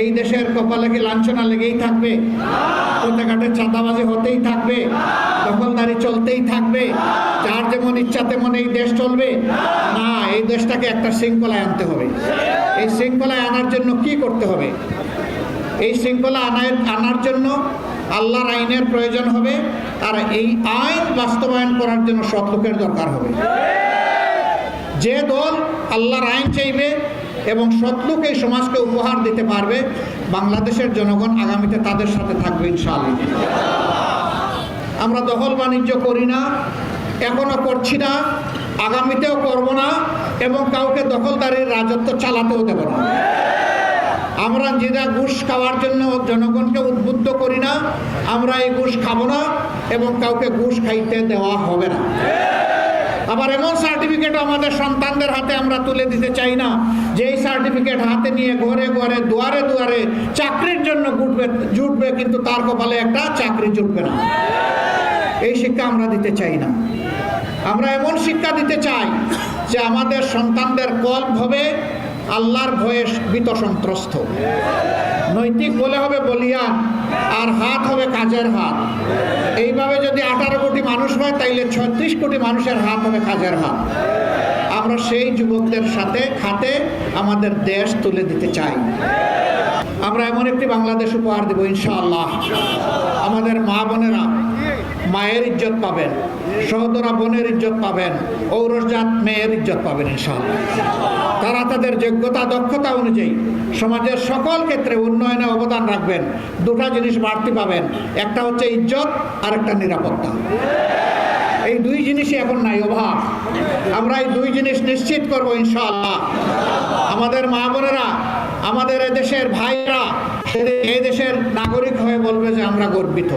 এই দেশের কপালে কি লাঞ্ছনা লেগেই থাকবে? কোথাঘাটে চাঁদাবাজি হতেই থাকবে? দখলদারি চলতেই থাকবে? যার যেমন ইচ্ছা তেমন এই দেশ চলবে? না, এই দেশটাকে একটা শৃঙ্খলায় আনতে হবে। এই শৃঙ্খলায় আনার জন্য কি করতে হবে? এই শৃঙ্খলা আনায় আনার জন্য আল্লাহর আইনের প্রয়োজন হবে, আর এই আইন বাস্তবায়ন করার জন্য সৎ লোকের দরকার হবে। যে দল আল্লাহর আইন চাইবে এবং সৎলোক এই সমাজকে উপহার দিতে পারবে, বাংলাদেশের জনগণ আগামীতে তাদের সাথে থাকবে ইনশাআল্লাহ। আমরা দখল বাণিজ্য করি না, এখনও করছি না, আগামীতেও করব না, এবং কাউকে দখলদারির রাজত্ব চালাতেও দেব না। আমরা যেটা ঘুষ খাওয়ার জন্য জনগণকে উদ্বুদ্ধ করি না, আমরা এই ঘুষ খাব না, এবং কাউকে ঘুষ খাইতে দেওয়া হবে না। আবার এমন সার্টিফিকেট আমাদের সন্তানদের হাতে আমরা তুলে দিতে চাই না যে এই সার্টিফিকেট হাতে নিয়ে ঘরে ঘরে, দুয়ারে দুয়ারে চাকরির জন্য ঘুটবে জুটবে, কিন্তু তার কপালে একটা চাকরি জুটবে না। এই শিক্ষা আমরা দিতে চাই না। আমরা এমন শিক্ষা দিতে চাই যে আমাদের সন্তানদের কল্প হবে আল্লাহর ভয়ে বিত সন্ত্রস্ত। নৈতিক বলে হবে বলিয়ান আর হাত হবে কাজের হাত। এইভাবে যদি আঠারো কোটি মানুষ হয়, তাইলে ছত্রিশ কোটি মানুষের হাত হবে কাজের হাত। আমরা সেই যুবকদের সাথে খাতে আমাদের দেশ তুলে দিতে চাই। আমরা এমন একটি বাংলাদেশ উপহার দেব, ইনশাআল্লাহ। আমাদের মা বোনেরা মায়ের ইজ্জত পাবেন, সহদরা বোনের ইজ্জত পাবেন ঔরজাত মেয়ের ইজ্জত পাবেন ইনশাআল্লাহ। তারা তাদের যোগ্যতা, দক্ষতা অনুযায়ী সমাজের সকল ক্ষেত্রে উন্নয়নে অবদান রাখবেন, দুটা জিনিস বাড়তি পাবেন, একটা হচ্ছে ইজ্জত আর একটা নিরাপত্তা। এই দুই জিনিসই এখন নাই অভাব। আমরা এই দুই জিনিস নিশ্চিত করব ইনশাআল্লাহ। আমাদের মা বোনেরা, আমাদের এদেশের ভাইরা দেশের নাগরিক হয়ে বলবে যে আমরা গর্বিত।